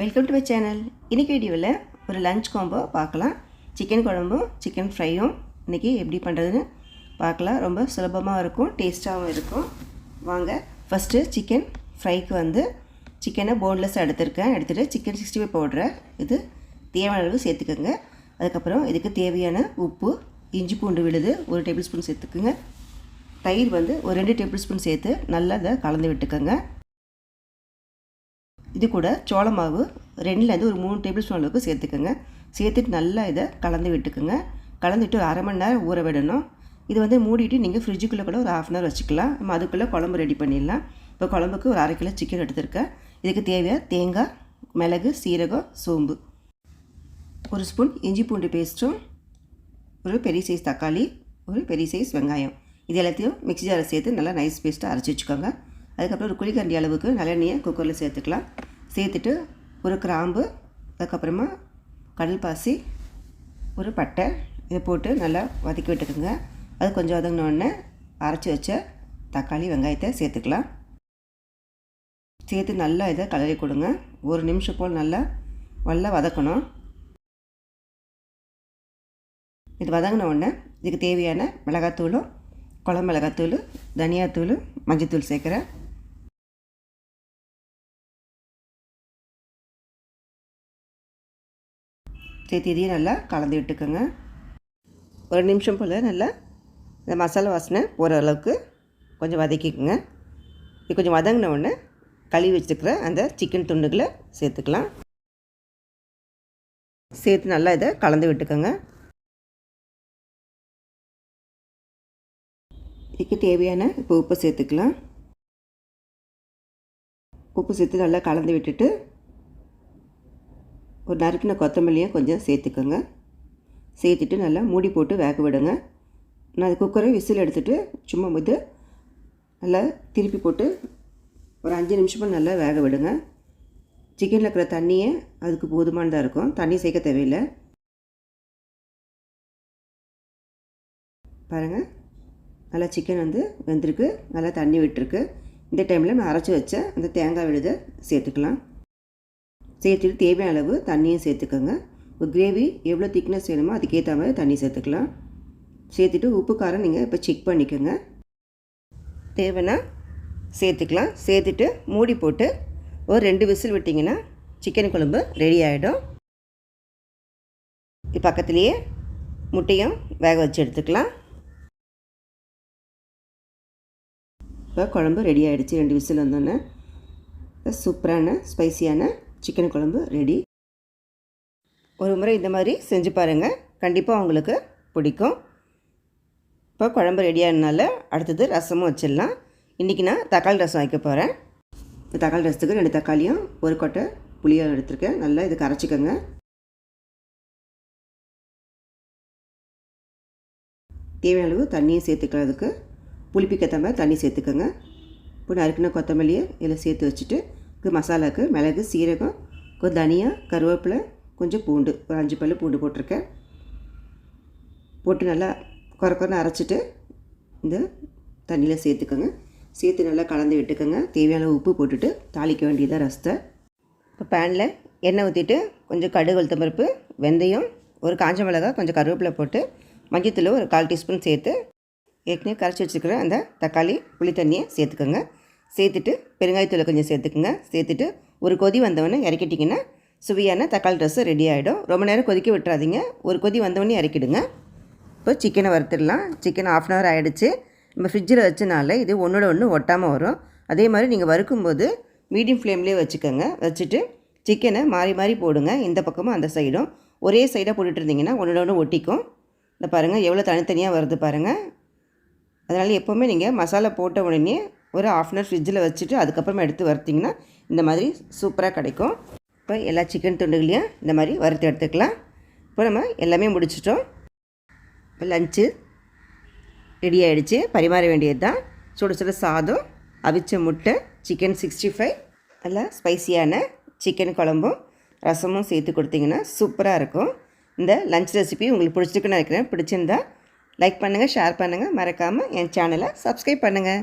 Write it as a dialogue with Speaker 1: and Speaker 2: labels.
Speaker 1: Welcome to my channel இன்றைக்கி வீடியோவில் ஒரு லஞ்ச் காம்போ பார்க்கலாம். சிக்கன் குழம்பும் சிக்கன் ஃப்ரையும் இன்றைக்கி எப்படி பண்ணுறதுன்னு பார்க்கலாம். ரொம்ப சுலபமாக இருக்கும் டேஸ்ட்டாகவும் இருக்கும். வாங்க ஃபஸ்ட்டு சிக்கன் ஃப்ரைக்கு வந்து சிக்கனை போன்லெஸ் எடுத்திருக்கேன். எடுத்துகிட்டு சிக்கன் சிக்ஸ்டி ஃபைவ் பவுட்ரு இது தேவையான அளவு சேர்த்துக்கோங்க. அதுக்கப்புறம் இதுக்கு தேவையான உப்பு இஞ்சி பூண்டு விழுது ஒரு டேபிள் ஸ்பூன் சேர்த்துக்குங்க. தயிர் வந்து ஒரு ரெண்டு டேபிள் ஸ்பூன் சேர்த்து நல்லா இதை கலந்து விட்டுக்கோங்க. இது கூட சோள மாவு ரெண்டுலேருந்து ஒரு மூணு டேபிள் ஸ்பூன் அளவுக்கு சேர்த்துக்கோங்க. சேர்த்துட்டு நல்லா இதை கலந்து விட்டுக்குங்க. கலந்துட்டு ஒரு அரை மணி நேரம் ஊற விடணும். இது வந்து மூடிட்டு நீங்கள் ஃப்ரிட்ஜுக்குள்ளே கூட ஒரு ஆஃப் அன் ஹவர் வச்சுக்கலாம். நம்ம அதுக்குள்ளே குழம்பு ரெடி பண்ணிடலாம். இப்போ குழம்புக்கு ஒரு அரை கிலோ சிக்கன் எடுத்திருக்கேன். இதுக்கு தேவையாக தேங்காய் மிளகு சீரகம் சோம்பு. ஒரு ஸ்பூன் இஞ்சி பூண்டு பேஸ்ட்டும் ஒரு பெரிய சைஸ் தக்காளி ஒரு பெரிய சைஸ் வெங்காயம். இது எல்லாத்தையும் மிக்ஸி ஜாரில் சேர்த்து நல்லா நைஸ் பேஸ்ட்டாக அரைச்சி வச்சுக்கோங்க. அதுக்கப்புறம் ஒரு குழிக்கண்டி அளவுக்கு நல்லெண்ணெயை குக்கரில் சேர்த்துக்கலாம். சேர்த்துட்டு ஒரு கிராம்பு அதுக்கப்புறமா கடல் பாசி ஒரு பட்டை இதை போட்டு நல்லா வதக்கி விட்டுக்குங்க. அது கொஞ்சம் வதங்கினோடனே அரைச்சி வச்ச தக்காளி வெங்காயத்தை சேர்த்துக்கலாம். சேர்த்து நல்லா இதை கலரி கொடுங்க. ஒரு நிமிஷம் போல் நல்லா நல்லா வதக்கணும். இது வதங்கின உடனே இதுக்கு தேவையான மிளகாத்தூளும் குழம்பு மிளகாத்தூள் தனியாத்தூள் மஞ்சத்தூள் சேர்க்குறேன். சேர்த்து இதையும் நல்லா கலந்து விட்டுக்கோங்க. ஒரு நிமிஷம் போல் நல்லா இந்த மசாலா வாசனை போகிற அளவுக்கு கொஞ்சம் வதக்கிக்கோங்க. இது கொஞ்சம் வதங்கின உடனே கழுவி வச்சுருக்கிற அந்த சிக்கன் துண்டுகளை சேர்த்துக்கலாம். சேர்த்து நல்லா இதை கலந்து விட்டுக்கோங்க. இதுக்கு தேவையான இப்போ உப்பு சேர்த்துக்கலாம். உப்பு சேர்த்து நல்லா கலந்து விட்டுட்டு ஒரு நறுக்கின கொத்தமல்லியும் கொஞ்சம் சேர்த்துக்கோங்க. சேர்த்துட்டு நல்லா மூடி போட்டு வேக விடுங்க. நான் அது குக்கரை விசில் எடுத்துகிட்டு சும்மா வந்து நல்லா திருப்பி போட்டு ஒரு அஞ்சு நிமிஷமாக நல்லா வேக விடுங்க. சிக்கனில் இருக்கிற தண்ணியே அதுக்கு போதுமானதாக இருக்கும். தண்ணி சேர்க்க தேவையில்லை. பாருங்கள் நல்லா சிக்கன் வந்து வெந்திருக்கு. நல்லா தண்ணி விட்டுருக்கு. இந்த டைமில் நான் அரைச்சி வச்ச அந்த தேங்காய் விழுதை சேர்த்துக்கலாம். சேர்த்துட்டு தேவையான அளவு தண்ணியும் சேர்த்துக்கோங்க. ஒரு கிரேவி எவ்வளோ திக்னஸ் வேணுமோ அதுக்கேற்ற மாதிரி தண்ணி சேர்த்துக்கலாம். சேர்த்துட்டு உப்பு காரம் நீங்கள் இப்போ செக் பண்ணிக்கோங்க. தேவைன்னா சேர்த்துக்கலாம். சேர்த்துட்டு மூடி போட்டு ஒரு ரெண்டு விசில் விட்டிங்கன்னா சிக்கன் குழம்பு ரெடி ஆகிடும் பக்கத்துலேயே முட்டையும் வேக வச்சு எடுத்துக்கலாம். இப்போ குழம்பு ரெடி ஆகிடுச்சு ரெண்டு விசில் வந்தோன்னே. சூப்பரான ஸ்பைசியான சிக்கன் குழம்பு ரெடி. ஒரு முறை இந்த மாதிரி செஞ்சு பாருங்கள் கண்டிப்பாக உங்களுக்கு பிடிக்கும். இப்போ குழம்பு ரெடியானனால அடுத்தது ரசமும் வச்சிடலாம். இன்றைக்கி நான் தக்காளி ரசம் வைக்க போகிறேன் இந்த தக்காளி ரசத்துக்கு ரெண்டு தக்காளியும் ஒரு கொட்டை புளியும் எடுத்துருக்கேன். நல்லா இது கரைச்சிக்கோங்க. தேவையான அளவு தண்ணியும் சேர்த்துக்கிறதுக்கு புளிப்பிக்கு ஏற்ற மாதிரி தண்ணி சேர்த்துக்கோங்க. இப்போ நறுக்கின கொத்தமல்லியை இதில் சேர்த்து வச்சுட்டு மசாலாவுக்கு மிளகு சீரகம் கொஞ்சம் தனியாக கருவேப்பிலை கொஞ்சம் பூண்டு ஒரு அஞ்சு பல் பூண்டு போட்டிருக்கேன். போட்டு நல்லா குறை குறைன்னு அரைச்சிட்டு இந்த தண்ணியில் சேர்த்துக்கோங்க. சேர்த்து நல்லா கலந்து விட்டுக்கோங்க. தேவையான உப்பு போட்டுட்டு தாளிக்க வேண்டியதாக ரசத்தை. இப்போ பேனில் எண்ணெய் ஊற்றிட்டு கொஞ்சம் கடுகு உளுத்தம் பருப்பு வெந்தயம் ஒரு காஞ்ச மிளகாய் கொஞ்சம் கருவேப்பிலை போட்டு மஞ்சத்தூள் ஒரு கால் டீஸ்பூன் சேர்த்து ஏற்கனவே கரைச்சி வச்சுருக்கிற அந்த தக்காளி புளி தண்ணியை சேர்த்துக்கோங்க. சேர்த்துட்டு பெருங்காயத்தூளை கொஞ்சம் சேர்த்துக்குங்க. சேர்த்துட்டு ஒரு கொதி வந்தவொடனே இறக்கிட்டிங்கன்னா சுவையான தக்காளி ரசம் ரெடி ஆகிடும் ரொம்ப நேரம் கொதிக்க விட்டுறாதீங்க. ஒரு கொதி வந்தவொடனே இறக்கிடுங்க. இப்போ சிக்கனை வறுத்துடலாம். சிக்கன் ஆஃப் அன் ஹவர் ஆகிடுச்சு நம்ம ஃப்ரிட்ஜில் வச்சனால இது ஒன்றோட ஒன்று ஒட்டாமல் வரும். அதே மாதிரி நீங்கள் வறுக்கும்போது மீடியம் ஃப்ளேம்லேயே வச்சுக்கோங்க. வச்சுட்டு சிக்கனை மாறி மாறி போடுங்க. இந்த பக்கமும் அந்த சைடும் ஒரே சைடாக போட்டுட்டு இருந்தீங்கன்னா ஒன்றோட ஒன்று ஒட்டிக்கும். இந்த பாருங்கள் எவ்வளோ தனித்தனியாக வருது பாருங்கள் அதனால் எப்போவுமே நீங்கள் மசாலா போட்ட உடனே ஒரு ஆஃப் அன் ஹவர் ஃப்ரிட்ஜில் வச்சுட்டு அதுக்கப்புறமா எடுத்து வறுத்திங்கன்னா இந்த மாதிரி சூப்பராக கிடைக்கும். இப்போ எல்லா சிக்கன் துண்டுகளையும் இந்த மாதிரி வறுத்து எடுத்துக்கலாம். இப்போ நம்ம எல்லாமே முடிச்சிட்டோம். இப்போ லஞ்சு ரெடி ஆகிடுச்சு பரிமாற வேண்டியது தான் சுட சுட சாதம் அவிச்ச முட்டை சிக்கன் சிக்ஸ்டி ஃபைவ் நல்லா ஸ்பைசியான சிக்கன் குழம்பும் ரசமும் சேர்த்து கொடுத்தீங்கன்னா சூப்பராக இருக்கும். இந்த லஞ்ச் ரெசிபி உங்களுக்கு பிடிச்சிருக்குன்னு நினைக்கிறேன். பிடிச்சிருந்தா லைக் பண்ணுங்கள் ஷேர் பண்ணுங்கள் மறக்காமல் என் சேனலை சப்ஸ்கிரைப் பண்ணுங்கள்